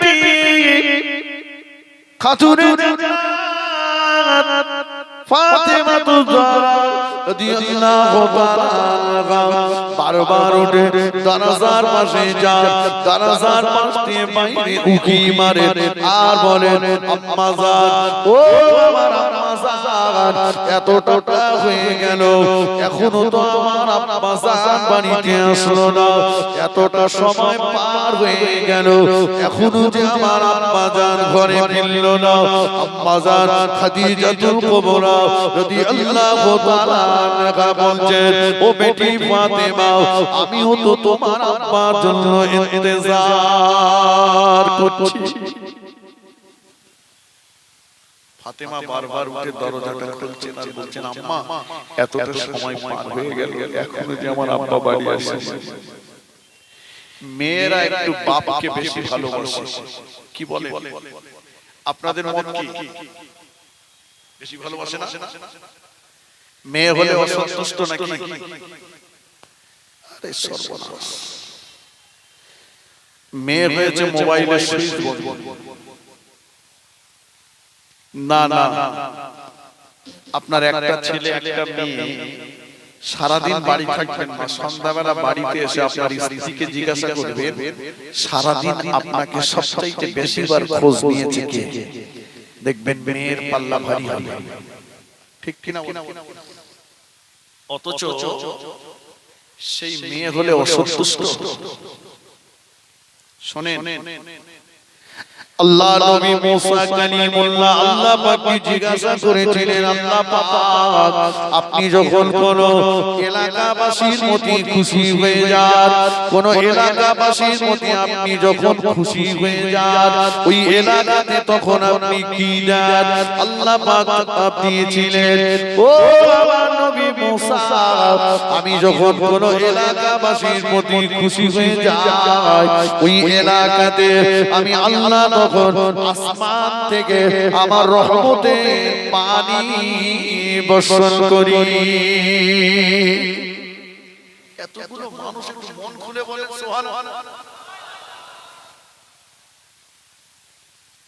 বেটি খাতুনে জান্নাত ফাতেমা তু জাহরা রাদিয়াল্লাহু বারবার উঠে দরজার পাশে যান দরজার পাশ দিয়ে বাইরে উকি মারে আর বলেন আম্মা ও আমার আম্মা জান হয়ে গেল এখনও তো আমার আম্মা জান বাড়িতে আসলো না এতটা সময় পার হয়ে গেল এখনও যে আমার আম্মা জান ঘরে ফিরল না আম্মা জান খাদিজাতুল কুবরা ও বেটি ফাতেমা আমিও তো তোমার আব্বার জন্য করছি। মেয়েরা একটু বাপকে বেশি ভালোবাসে। কি বলে? আপনাদের মত কি? বেশি ভালোবাসে না? মেয়ে হলে অসন্তুষ্ট নাকি? আরে সর্বনাশ। মেয়ে হয়েছে মোবাইলে সুইচ না না আপনার একটা ছেলে একটা মেয়ে। সারাদিন বাড়ি থাকবেন না। সন্ধ্যাবেলা বাড়িতে এসে আপনার স্ত্রীকে জিজ্ঞাসা করবে সারাদিন আপনাকে সবচাইতে বেশিবার খোঁজ নিয়েছে কে? দেখবেন মেয়ের পাল্লা ভারী হবে। ঠিক কিনা অথচ সেই মেয়ে হলে অসন্তুষ্ট। শোনেন। আল্লাহ নবী মুসা কালিমুল্লাহ আল্লাহ পাককে জিজ্ঞাসা করেছিলেন আল্লাহ পাক আপনি যখন কোন এলাকাবাসীর প্রতি খুশি হয়ে যান কোন এলাকাবাসীর প্রতি আপনি যখন খুশি হয়ে যান ওই এলাকাতে তখন আপনি কি দেন আল্লাহ পাক জবাব দিয়েছিলেন ও আমার নবী মুসা আমি যখন কোন এলাকাবাসীর প্রতি খুশি হয়ে যাই ওই এলাকাতে আমি আল্লাহ তখন আসমান থেকে আমার রহমতে পানি বর্ষণ করি। এতগুলো মানুষ একটু মন খুলে বলে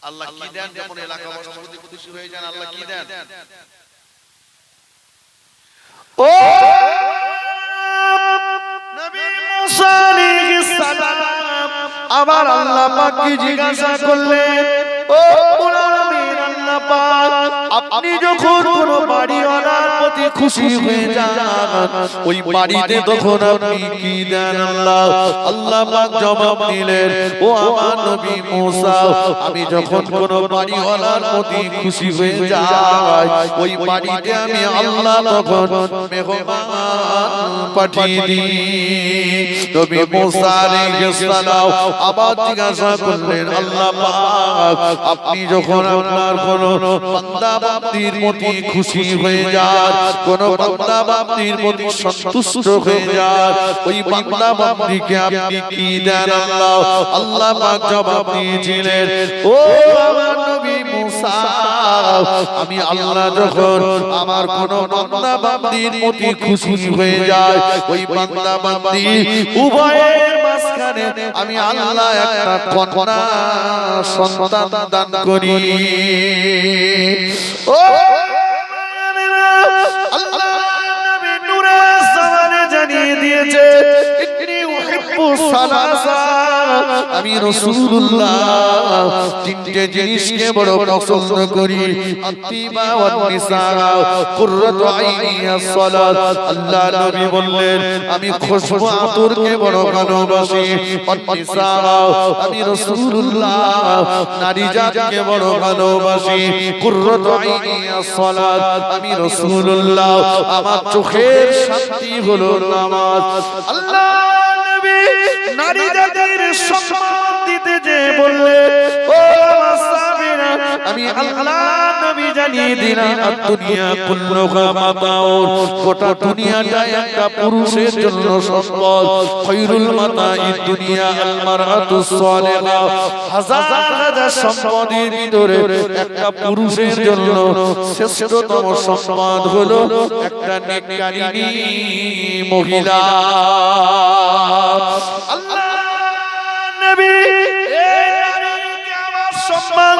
আল্লাহ কি দেন যখন খুশি হয়ে যান, আল্লাহ কি দেন? ও! নবী আবার আল্লাহ পাক কি জিজ্ঞাসা করলেন? ও আল্লাহ পাক আপনি যখন কোন বাড়িওয়ালার প্রতি খুশি হয়ে যান। ওই বাড়িতে তখন আপনি কি দেন আল্লাহ? আল্লাহ পাক জবাব দিলেন, ও আমার নবী মুসা, আমি যখন কোন বাড়িওয়ালার প্রতি খুশি হয়ে যাই, ওই বাড়িতে আমি আল্লাহ তখন মেহমান পাঠিয়ে দিই। নবী মুসা আলাইহিস সালাম আবার জিজ্ঞাসা করলেন, আল্লাহ পাক, আপনি যখন আপনার কোন বান্দা বান্দির প্রতি খুশি হয়ে যায় কোন বান্দা বান্দির প্রতি সন্তুষ্ট হয়ে যান ওই বান্দা বান্দিকে আপনি কি দেন আল্লাহ? আল্লাহ পাক জবাব দিয়েছিলেন, ও আমার নবী মুসা, আমি আল্লাহ যখন আমার কোন বান্দা বান্দির প্রতি খুশি হয়ে যায় ওই বান্দা বান্দি উভয়ের মাঝখানে আমি আল্লাহ একটা কন্যা সন্তান দান করি। ও আল্লাহ নবী নূরে জানিয়ে দিয়েছে ইন্নী উহিব্বু সালাসা। আমি রসুল্লাহ। তিনটে জিনিসকে বড় পছন্দ করি। আল্লাহ নবী বললেন, আমি খুশবু আতরকে বড় ভালোবাসি। আমি রাসূলুল্লাহ নারী বড় ভালোবাসি। আমি রাসূলুল্লাহ আমার চোখের শান্তি হলো নামাজ। আল্লাহ নবী নারী জাতির সম্মান দিতে যে বললে ও আমার আমি আল্লাহ নবী জানিয়ে দিলাম দুনিয়া গোটা দুনিয়াটা একটা পুরুষের জন্য সম্পদ। খৈরুল মাতাই দুনিয়া আল মারআতু সালিহা। হাজার হাজার সম্পদের ভিতরে একটা পুরুষের জন্য শ্রেষ্ঠতম সম্পদ হলো একটা মহিলা।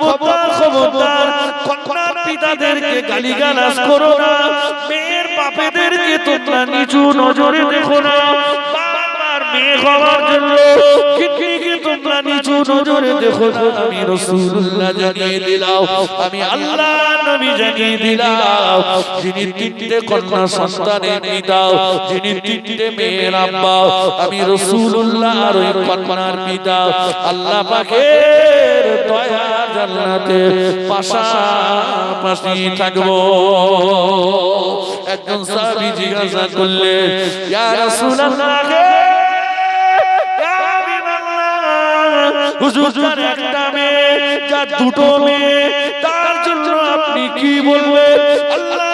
খবরদার খবরদার কন্যার পিতাদেরকে গালিগালাজ করো না। মেয়ের বাপেদেরকে তোমরা নিচু নজরে দেখো না। মেয়ে হওয়ার জন্য কিডনিকে তোমরা নিচু নজরে দেখো আমি রাসূলুল্লাহ জানিয়ে দিলাম। আমি আল্লাহ নবী জানিয়ে দিলাম। যিনি তিনটে কন্যা সন্তানের পিতা যিনি তিনটে মেয়ের আব্বা আমি রাসূলুল্লাহ আর ওই কন্যার পিতা। আল্লাহ পাকের দয়া জান্নাতে পাশাপাশি থাকব। একজন সাহাবী জিজ্ঞাসা করলে, ইয়া রাসূলুল্লাহ একটা মেয়ে, যার আপনি কি বলবেন? আল্লাহ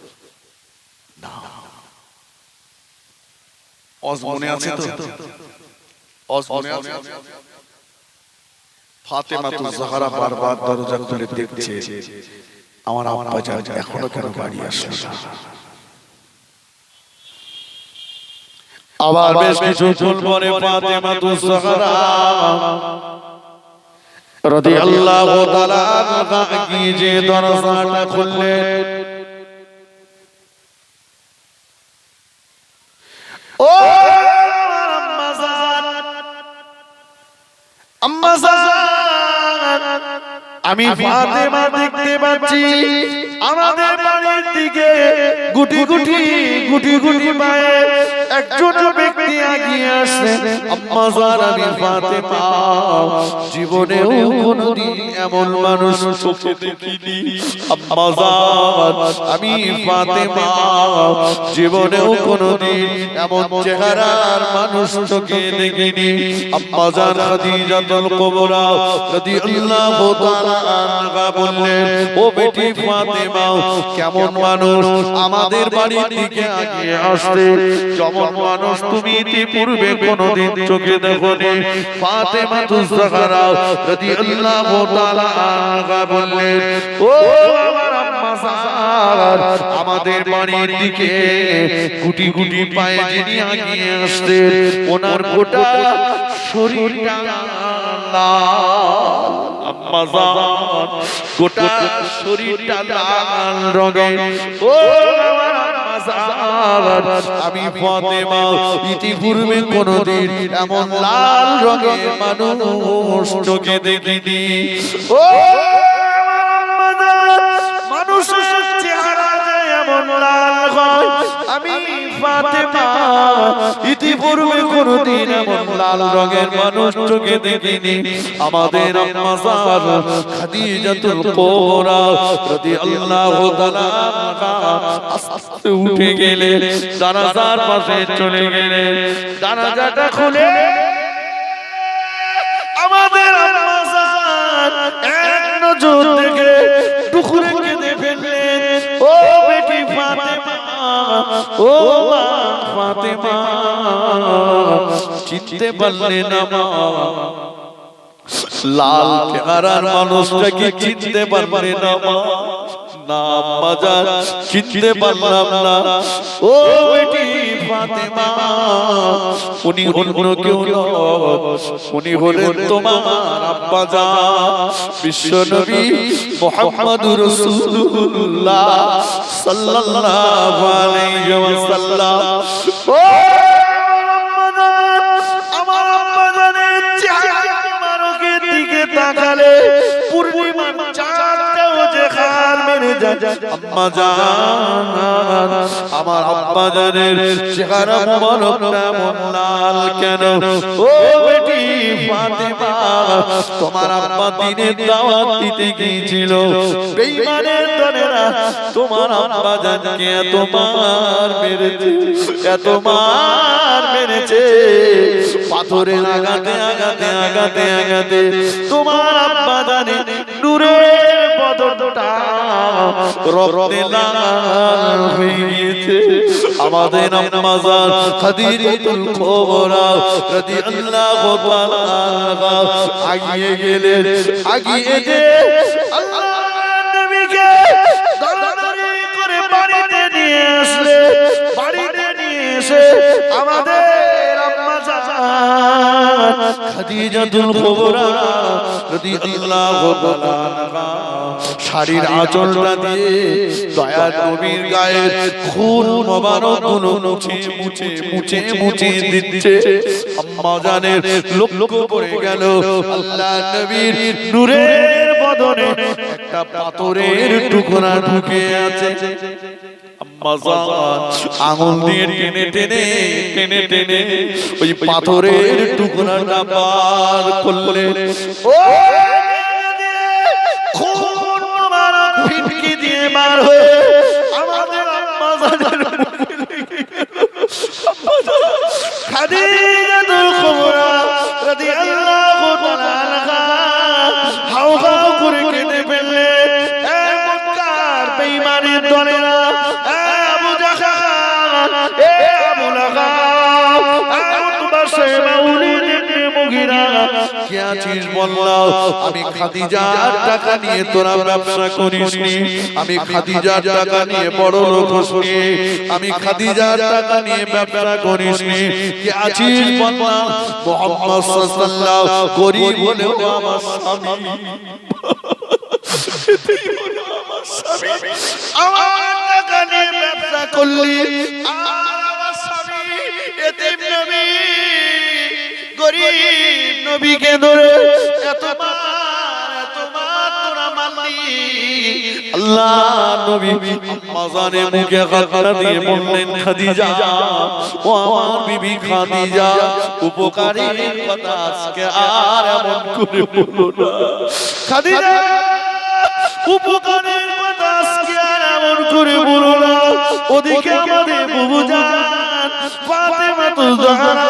অজ মনে আছে তো? অজ মনে আছে? ফাতেমা তো জাহারা বারবার দরজা খুলে দেখছে। আমার আব্বা যান এখনও কেন বাড়ি আসলো আবার বেশ কিছুক্ষণ পরে ফাতেমা তু সাহারা রাদিয়াল্লাহু তাআলা আনহা গিয়ে যে দরজাটা খুললেন। ও! আম্মা আমি ফাতেমা দেখতে পাচ্ছি। আমাদের বাড়ির দিকে গুটি গুটি গুটি গুটি পায়ে একজন ব্যক্তি আসছে আম্মা ফাতেমা এমন মানুষ চোখে দেখিনি। আম্মা আমি ফাতেমা, জীবনেও কোনোদিন এমন চেহারার মানুষ চোখে দেখিনি। আম্মা খাদিজাতুল কুবরা তাআলা বললেন, ও বেটি ফাতেমা, কেমন মানুষ আমাদের বাড়ির দিকে আগিয়ে আসছে? যেমন মানুষ তুমি ইতিপূর্বে কোনোদিন চোখে দেখোনি। ফাতেমা তুজাহরা রাদিয়াল্লাহু তাআলা ও আমার আম্মা আমাদের বাড়ির দিকে গুটি গুটি পায়ে যিনি আগিয়ে আসতেন, ওনার গোটা শরীরটা লাল। আম্মা জান গোটা শরীরটা লাল রঙে ও আমার আমি ফাতেমা ইতিপূর্বে কোনদিন এমন লাল রঙের মানুষ চোখে দেখিনি। ও! এমন হয় আমি ফাতেমা। ইতিপূর্বে কোনদিন এমন লাল রঙের মানুষ চোখে দেখিনি। আমাদের আম্মা জান খাদিজাতুল কুবরা রাদিয়াল্লাহু তাআলা আস্তে উঠে গেলেন জানাজার পাশে চলে গেলেন জানাজাটা খুলে আমাদের আম্মা জান এক নজর থেকে টুকরে কেঁদে ফেললেন। ও ও মা ফাতেমা, চিনতে পারলেন মা। লাল চেহারার মানুষটাকে চিনতে পারবে না মা। নাম বাজার, চিনতে পারলাম না। ও বেটি ফাতেমা উনি অন্য কেউ উনি হলেন তোমার আব্বা যা বিশ্ব নবী মোহাম্মদ রাসূলুল্লাহ সাল্লাল্লাহু আলাইহি ওয়াসাল্লাম। আম্মা জান আমার আব্বা জানের চেহারা কেন? ও বেটি তোমার আব্বা দিনের দাওয়াত দিতে গিয়েছিল। বেঈমানের দলেরা তোমার আব্বা জানকে এত মার মেরেছে, এত মার মেরেছে। পাথরের আঘাতে আঘাতে আঘাতে আঘাতে তোমার আব্বা জানে নূরের বদনটা রক্তে লাল হয়ে গিয়েছে আমাদের আম্মা জান খাদিজাতুল কুবরা রাদিয়াল্লাহু তাআলা আগিয়ে গেলেন। আগিয়ে যে আল্লাহর নবীকে দৌড়াদৌড়ি করে বাড়িতে নিয়ে আসলে শাড়ির আঁচলটা দিয়ে দয়ার নবীর গায়ে খুন মোবারকগুলো মুছে মুছে মুছে মুছে দিচ্ছে। আম্মা জানের লোক লোক পড়ে গেল আল্লাহ নবীর নূরের বদনে। একটা পাথরের টুকরা ঢুকে আছে। আঙুল দিয়ে টেনে টেনে টেনে টেনে ওই পাথরের টুকরাটা বার করলেন। ও! ফিটকি হয়ে। আমাদের আম্মা কে আছিস বললাম আমি খাদিজার টাকা নিয়ে তোরা ব্যবসা করিস আমি খাদিজার টাকা নিয়ে বড় লোক হসনি আমি খাদিজার টাকা নিয়ে ব্যবসা করিস কে আছিস বললাম মোহাম্মদ সাল্লাল্লাহু গরিব হলেও আমার স্বামী। আমার টাকা নিয়ে ব্যবসা করলি। আমার স্বামী এতিম নবী। গরিব নবীকে ধরে। এত মার এত মার তোরা মারলি। আল্লাহ নবী আম্মাজানের মুখে হাতটা দিয়ে বললেন খাদিজা ও আমার বিবি খাদিজা উপকারী কথা আজকে আর এমন করে বলো না। খাদিজা উপকারের কথা আজকে আর এমন করে বলো না। ওদিকে আমাদের বুবু ফাতেমা তো জাহরা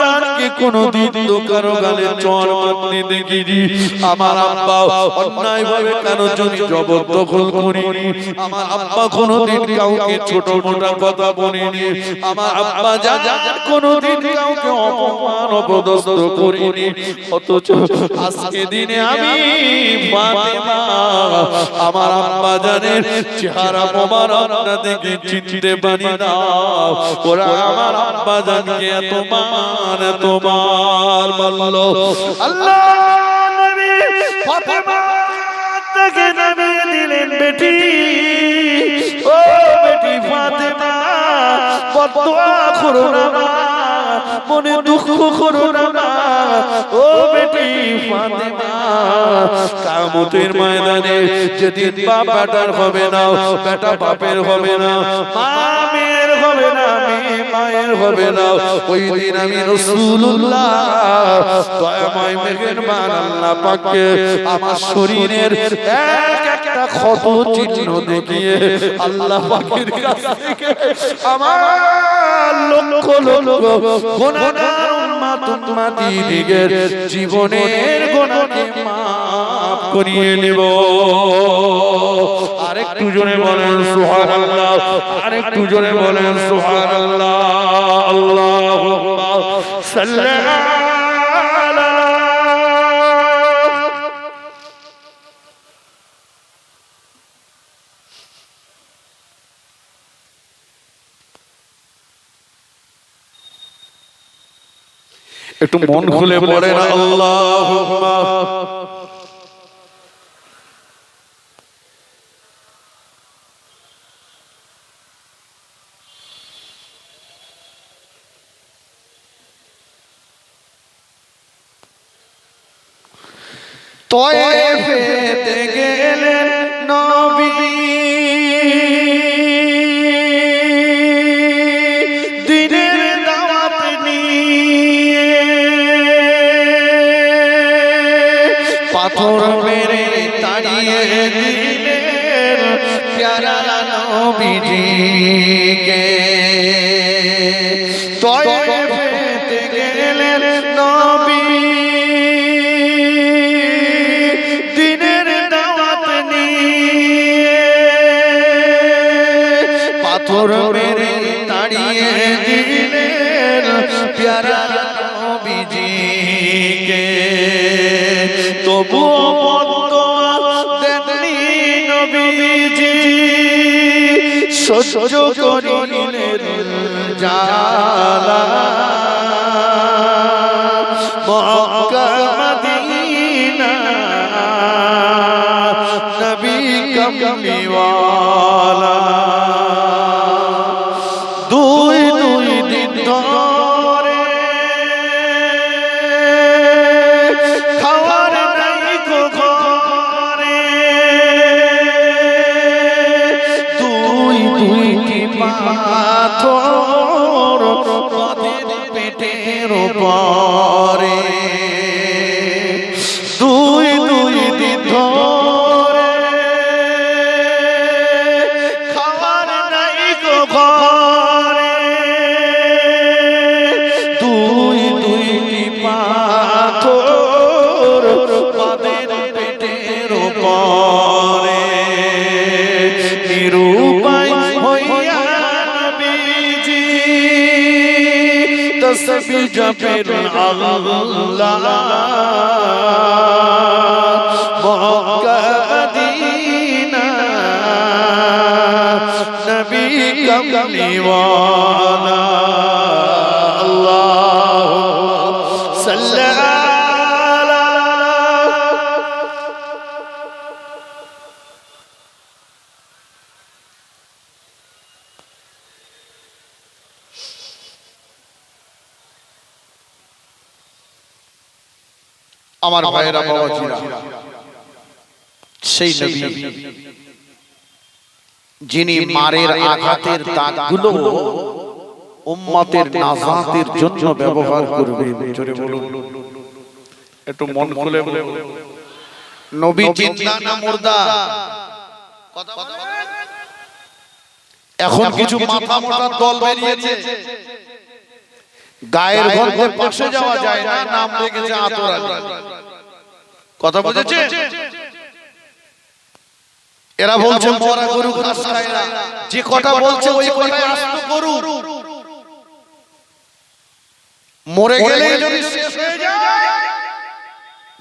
জানকে কোনোদিন তো কারও গালে চর মারতে দেখিনি। আমার আব্বা অন্যায় ভাবে কারও জন্য জবরদখল করিনি। আমার আব্বা কোনোদিন কাউকে ছোট মোটা কথা বলিনি। আমার আব্বা যা কোনোদিন কাউকে অপমান, অপদস্থ করিনি। অথচ আজকে দিনে আমি আমার আব্বা জানের চেহারা মোবারকটা দেখে চিনতে পারি না। ওরা আমার আব্বা জানকে এত মান এত মান বলল, আল্লাহ নবী দিলেন বেটি। ও বেটি ফাতেমা করো না মনে দুঃখ করো না ও বেটি কামতের ময়দানে যেদিন বাপ বেটার হবে না, বেটা বাপের হবে না, মা মেয়ের হবে না মায়ের হবে না। ওই দিন আমি আমার শরীরের এক একটা ক্ষত চিহ্ন দেখিয়ে আল্লাহ লক্ষ লক্ষ উম্মাতিদিগের জীবনের গোনাকে মাফ করিয়ে নেব। আরেকটু জোরে বলেন সুবহানাল্লাহ। আরেকটু জোরে বলেন সুবহানাল্লাহ। আল্লাহুম্মা সাল্লি আলা একটু মন খুলে পড়েন আল্লাহ তয়েফেতে গেলেন নবী। পাথর মেরে তাড়িয়ে দিলেন প্যারা নবীজিকে। তয়েফেতে গেলেন নবী। দিনের দাওয়াত নিয়ে পাথর মেরে তাড়িয়ে প্যারা নবীজিকে। সহ্য করিলেন জালা মক্কা মদিনা নবী কমলিওয়ালা জপের আল্লাহ আমার ভাইয়েরা বাবাজিরা। সেই নবী। যিনি মারের আঘাতের দাগগুলো উম্মতের নাজাতের জন্য ব্যবহার করবেন। জোরে বলুন। একটু মন খুলে বলে নবী জিন্দা না মুর্দা? এখন কিছু মাথা মোটা দল বেরিয়েছে। গায়ের গন্ধে পাশে যাওয়া যায় না নাম রেখেছে আতর কথা বুঝেছে? এরা বলছে মরা গরু ঘাস খায় না। যে কটা বলছে ওই আস্ত গরু মরে গেলে যদি শেষ হয়ে যায়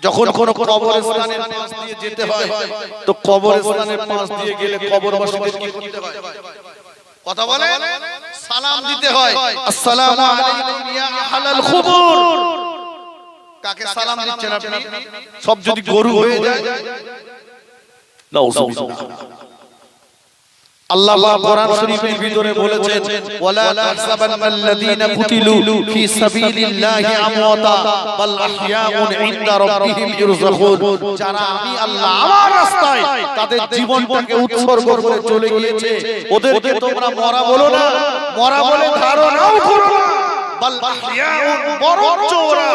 যখন কোন কবরস্থানের পাশ দিয়ে যেতে হয় তো কবরস্থানের পাশ দিয়ে গেলে কবরবাসীদের কি করতে হয়? কথা বলে সালাম দিতে হয়। আসসালামু আলাইকুম ইয়া আহলাল খুবুর। কাকে সালাম দিচ্ছেন আপনি? সব যদি গরু হয়ে যায়। আল্লাহ পাক কোরআন শরীফের ভিতরে বলেছেন ওয়ালা তাহসাবান্নাল্লাযীনা কুতিলু ফি সাবিলিল্লাহি আমওয়াতা বাল আহইয়াউন ইনদা রাব্বিহিম ইরযাকুন যারা আমি আল্লাহ আমার রাস্তায় তাদের জীবনটাকে উৎসর্গ করে চলে গিয়েছে। ওদেরকে তোমরা মরা বলো না মরা বলে ধারণাও করো না। বাল আহইয়াউন বরঞ্চ ওরা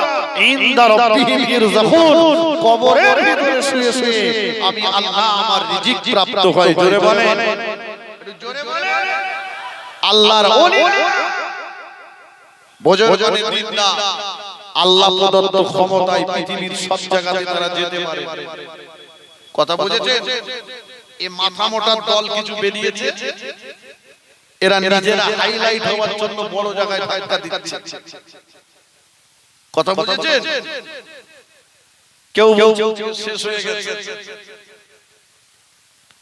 ইনদা রাব্বিহিম ইরযাকুন কবরের ভিতরে শুয়ে শুয়ে আমি আল্লাহ আমার রিজিক প্রাপ্ত হয় জোরে বলেন। আল্লাহর বোঝনে নিন্দা আল্লাহ প্রদত্ত ক্ষমতায় পৃথিবীর সব জায়গাতে তারা যেতে পারে। কথা বুঝেছে এ মাথা মোটার দল কিছু বেরিয়েছে? এরা নিজেরা হাইলাইট হওয়ার জন্য বড় জায়গায় ধাক্কা দিচ্ছে। কথা বুঝেছে কেউ বলছে শেষ হয়ে গেছে।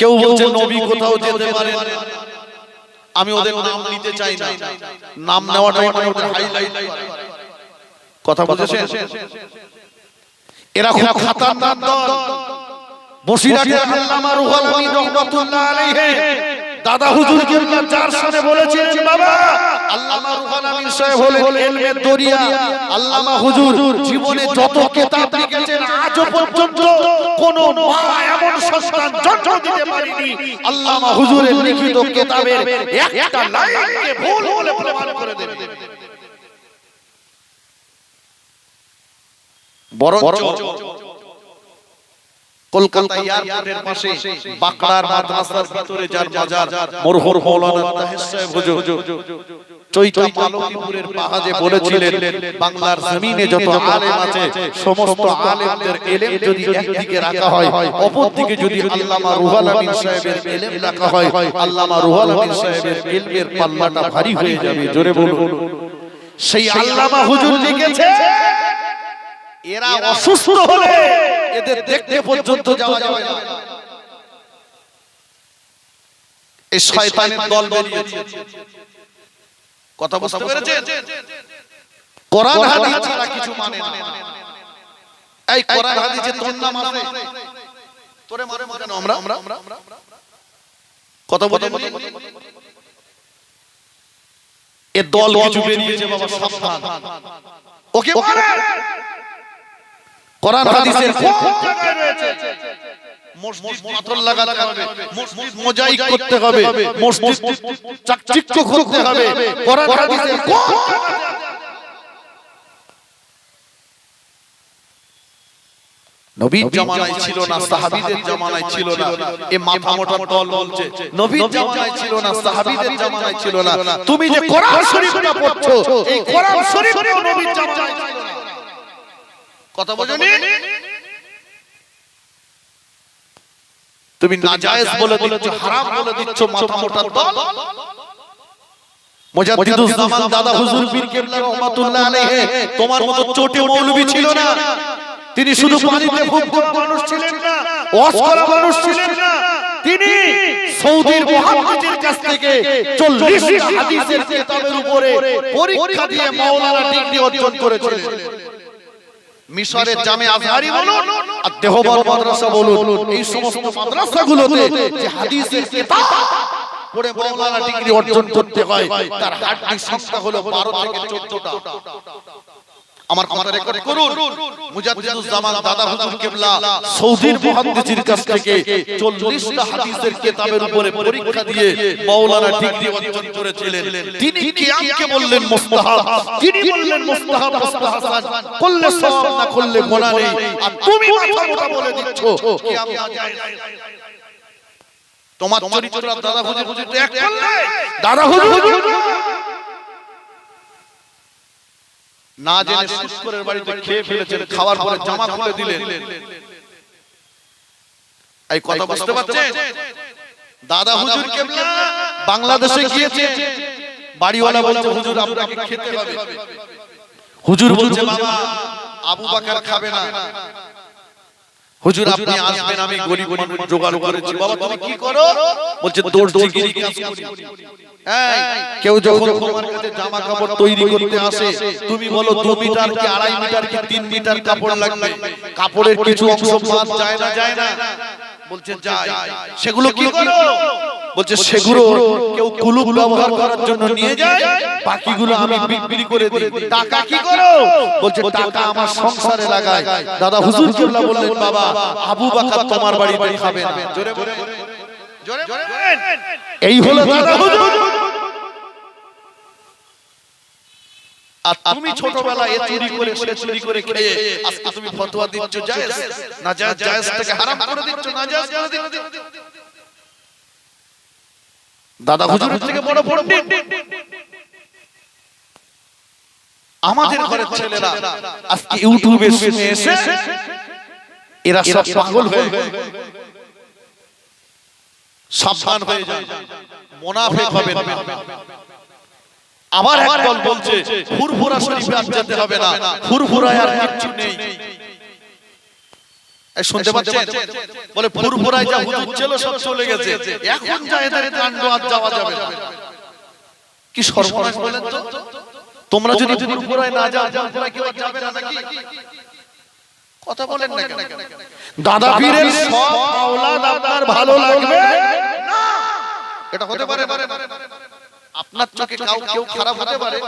কেউ বলছে নবী কোথাও যেতে পারে আমি ওদের নাম নিতে চাই না। নাম নেওয়াটা মানে ওদের হাইলাইট কথা বুঝেছেন এরা খুব খাতারনাক দল। বসিরাটের আল্লামা রুহুল আমিন রহমাতুল্লাহ আলাইহি। দাদা হুজুর কেবলা যার সামনে বলেছিলেন বাবা আল্লামা রুহুল আমিন সাহেব হলেন ইলমের দরিয়া। আল্লামা হুজুর জীবনে যত কিতাব লিখেছেন আজও পর্যন্ত কোন মা এমন সন্তান জন্ম দিতে পারেনি। আল্লামা হুজুরের লিখিত কিতাবের একটা লাইনকে ভুল বলে প্রমাণ করে দেবে। বরঞ্চ কলকাতা এয়ারপোর্টের পাশে বাকড়ার মাদ্রাসার ভিতরে যার মাজার মরহুর মাওলানা তাহের সাহেব হুজুর। চৈতা মালতীপুরের পাহাজে বলেছিলেন বাংলার জমিনে যত আলেম আছে সমস্ত আলেমদের এলেম যদি একদিকে রাখা হয় অপর দিকে যদি আল্লামা রুহুল আমিন সাহেবের এলেম রাখা হয় আল্লামা রুহুল আমিন সাহেবের ইলমের পাল্লাটা ভারী হয়ে যাবে জোরে বলুন। সেই আল্লামা হুজুর লিখেছে এরা অসুস্থ হলে এদের দেখতে পর্যন্ত যাওয়া যাবে না। এই শয়তানের দল বেরিয়েছে। কথা বুঝতে পেরেছেন? কোরআন হাদিস ছাড়া কিছু মানে না। এই কোরআন হাদিসে তোর নাম আছে? তোরে মারে কেন আমরা? আমরা? কথা বলে? এ দল কিছু বেরিয়েছে বাবা সাবধান। ওকে মারে! কোরআন হাদিসের কোন জায়গায় রয়েছে? মসজিদ পাথর লাগাতে হবে মসজিদ মোজাইক করতে হবে মসজিদ চাকচিক্য করতে হবে কোরআন হাদিসের কোন নবীর জামানায় ছিল না সাহাবীদের জামানায় ছিল না এ মাথা মোটা দল বলছে নবীর জামানায় ছিল না সাহাবীদের জামানায় ছিল না। তুমি যে কোরআন শরীফটা পড়ছো এই কোরআন শরীফটাও নবীর জামানায় ছিল। কথা বোঝনি তুমি নাজায়েজ বলে দিচ্ছ হারাম বলে দিচ্ছ মাথা মোটা দল। মুজাদ্দিদুজ্জামান দাদা হুজুর পীর কেবলা রহমাতুল্লাহ আলাইহি তোমার মতো চোটে মৌলবি ছিল না। তিনি শুধু পানিতে ফুক ফুক মানুষ ছিলেন না। ওয়াজ করা মানুষ ছিলেন না। তিনি সৌদির মুহাদ্দিসের কাছ থেকে 40 হাদিসের কিতাবের উপরে পরীক্ষা দিয়ে মাওলানা ডিগ্রি অর্জন করেছিলেন। মিশরের জামে আজহারি বলুন আর দেহবর মাদ্রাসা বলুন। এই সমস্ত মাদ্রাসাগুলোতে যে হাদিসের কিতাব পড়ে মাওলানা ডিগ্রি অর্জন করতে হয় তার হাদিস সংখ্যা হলো 12 থেকে 14টা আমার কথা রেকর্ড করুন। মুজাদ্দিদুজ দাদা হুজুর কিবলা সৌদির মুহাদ্দিসের কাছ থেকে 40টা হাদিসের কিতাবের উপরে পরীক্ষা দিয়ে মাওলানা ডিগ্রি অর্জন করেছিলেন। তিনি কিয়ামকে বললেন মুস্তাহাব? তিনি বললেন মুস্তাহাব মুস্তাহাসান করলে সওয়াব না করলে গুনাহ নেই। আর তুমি মাথা মোটা বলে দিচ্ছ। কিয়াম না তোমার চরিত্র দাদা হুজুর হুজুর এক করলে? দাদা হুজুর না জেনে শুক্রের বাড়িতে খেয়ে ফেলেছেন খাওয়ার পরে জামা খুলে দিলেন। এই কথা বুঝতে পারছেন? দাদা হুজুর কেবলা বাংলাদেশে গিয়েছে। বাড়িওয়ালা বলছে হুজুর আপনাকে খেতে হবে। হুজুর বলছে বাবা আবু বাকার খাবে না। হুজুর আপনি আসবেন আমি গরিব মানুষ জোগাড় করেছি। বাবা তুমি কি করো? বলছে দর্জিগিরি কাজ করি। এই, কেউ যখন তোমার কাছে জামা কাপড় তৈরি করতে আসে তুমি বলো দু মিটার কি আড়াই মিটার কি তিন মিটার কাপড় লাগবে? কাপড়ের কিছু অংশ বাদ যায় না। যায় না। বলছে যায় সেগুলো কি করো? বলছে সেগুলো কেউ কুলুপ ব্যবহার করার জন্য নিয়ে যায়? বাকিগুলো আমি বিক্রি করে দিই। টাকা কি করো? বলছে টাকা আমার সংসারে লাগায়। দাদা হুজুর কেবলা বললেন বাবা আবু বাকর তোমার বাড়িতে খাবে না। জোরে বলে জোরে বলেন। এই হলো দাদা হুজুর আর তুমি ছোটবেলা এ চুরি করে সে চুরি করে খেয়ে আজকে তুমি ফতোয়া দিচ্ছ জায়েজ? না জায়েজ জায়েজ থেকে হারাম করে দিচ্ছ না জায়েজ করে দিচ্ছ? দাদা হুজুরের থেকে বড় পণ্ডিত। আমাদের ঘরের ছেলেরা আজকে ইউটিউবে শুনে এসে এরা সব পাগল হয়ে সাবধান হয়ে যায়। মোনাফেক হবে না। আবার একদল বলছে ফুরফুরা শরীফে আর যেতে হবে না। ফুরফুরায় আর কিচ্ছু নেই। এই শুনতে পাচ্ছেন? বলে ফুরফুরায় যা হুজুর ছিল সব চলে গেছে। এখন যা এদের কাণ্ড আর যাওয়া যাবে না। কি সর্বনাশ বলেন তো? তোমরা যদি ফুরফুরায় না যাও ফুরফুরায় কেউ যাবে না নাকি? কথা বলেন না কেন? দাদা পীরের সব আওলাদ আপনার ভালো লাগবে? এটা হতে পারে আপনার চোখে কাউ কেউ খারাপ হতে পারে?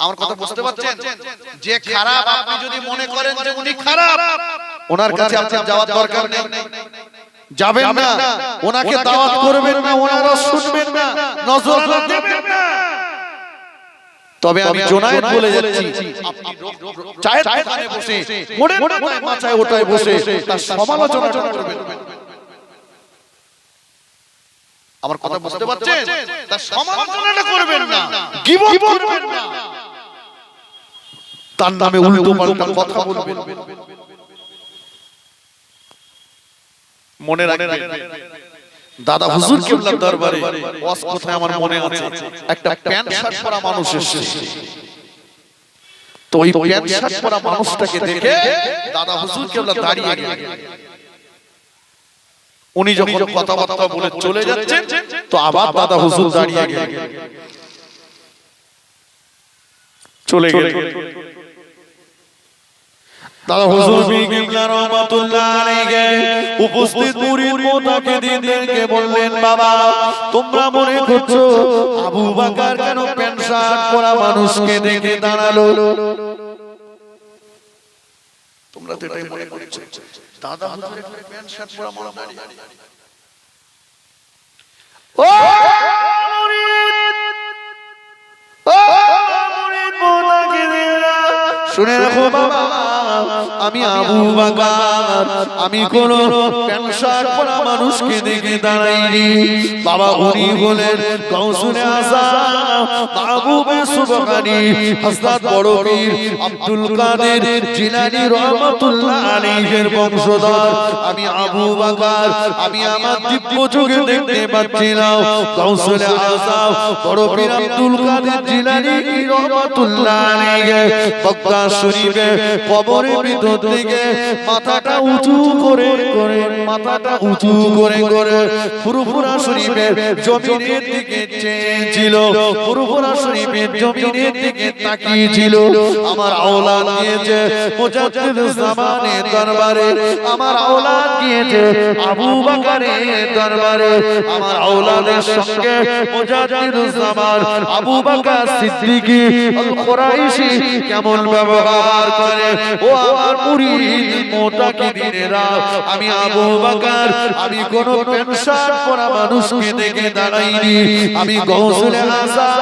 আমার কথা বুঝতে পারছেন? যে খারাপ আপনি যদি মনে করেন যে উনি খারাপ ওনার কাছে আপনার যাওয়ার দরকার নেই। যাবেন না ওনাকে দাওয়াত করবেন না ওনারা শুনবেন না নজর দেবেন না। তবে আমি জোনায়েত বলে যাচ্ছি। চায়ের দোকানে বসে মোড়ে মোড়ে মাচায় ওটায় বসে তার সমালোচনা করবেন। আমার কথা বুঝতে পারছেন? তার সমালোচনাটা করবেন না। গিবত করবেন না। তার নামে উল্টো পাল্টা কথা বলবেন। মনে রাখবেন। দাদা হুজুর কেবলার দরবারে ওয়াজ কোথায় আমার মনে আছে? একটা প্যান্ট শার্ট পরা মানুষ এসেছে। তো ওই প্যান্ট শার্ট পরা মানুষটাকে দেখে দাদা হুজুর কেবলা দাঁড়িয়ে গেলেন। উনি যখন কথাবার্তা বলে চলে যাচ্ছেন তো আবার দাদা হুজুর দাঁড়িয়ে গেলেন। চলে গেলেন। দাদা হুজুর বিজ্ঞান রহমাতুল্লাহ আলাইহি উপস্থিত মুরিদ বললেন বাবা তোমরা মনে করছ আবু বকর কেন প্যান্ট শার্ট পরা মানুষকে দেখে দাঁড়াল তোমরা তো এটাই মনে করছ দাদা হুজুর এখানে প্যান্ট শার্ট পরা মানুষ দাঁড়িয়ে ও মুরিদ ও মুরিদ মোতাকে শুনে রাখো বাবা আমি আবু বাকার আমি কোন প্যান্ট শার্ট পরা মানুষকে দেখে দাঁড়াইনি। বাবা উনি বলেন কৌশলে আসা মাহবুবে সুবহানি হযরত বড় পীর আব্দুল কাদের জিলানী রহমাতুল্লাহ আলাইহির বংশধর। আমি আবু বাকার, আমি আমার দিব্য চোখে দেখতে পাচ্ছিলাম। কৌসুলে আসা বড় পীর আব্দুল কাদের জিলানী রহমাতুল্লাহ আলাইহি বক্তা শরীফে কবরের ভিতর থেকে মাথাটা উঁচু করে করে, মাথাটা উঁচু করে করে ফুরফুরা শরীফের জমিনের দিকে চেয়েছিল ফুরফুরা শরীফের জমিনের দিকে তাকিয়েছিল। আমার আওলাদ গিয়েছে মুজাদ্দিদ জামানের দরবারে। আমার আওলাদ গিয়েছে আবু বকরের দরবারে। আমার আওলাদের সঙ্গে মুজাদ্দিদ জামান আবু বকর সিদ্দিকী আল কুরাইশি কেমন ব্যবহার করে। ও আমার মুরিদ মোটা কি দিনেরা আমি আবু বকর আমি কোন পেনশন পরা মানুষকে দেখে দাঁড়াইনি। আমি গৌসুলে আসাম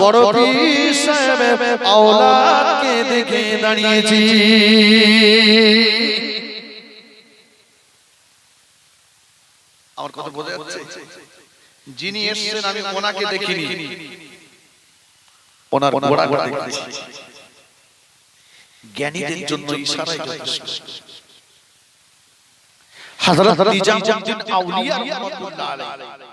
বড় পীর আওলাদকে দেখে দাঁড়িয়েছি। আমার কথা বোঝা যাচ্ছে? যিনি এসেছেন আমি ওনাকে দেখিনি। ওনার দেখেছি। জ্ঞানীদের জন্য ইশারাই যথেষ্ট। হযরত নিজামউদ্দিন আউলিয়া রাহমাতুল্লাহ আলাইহি।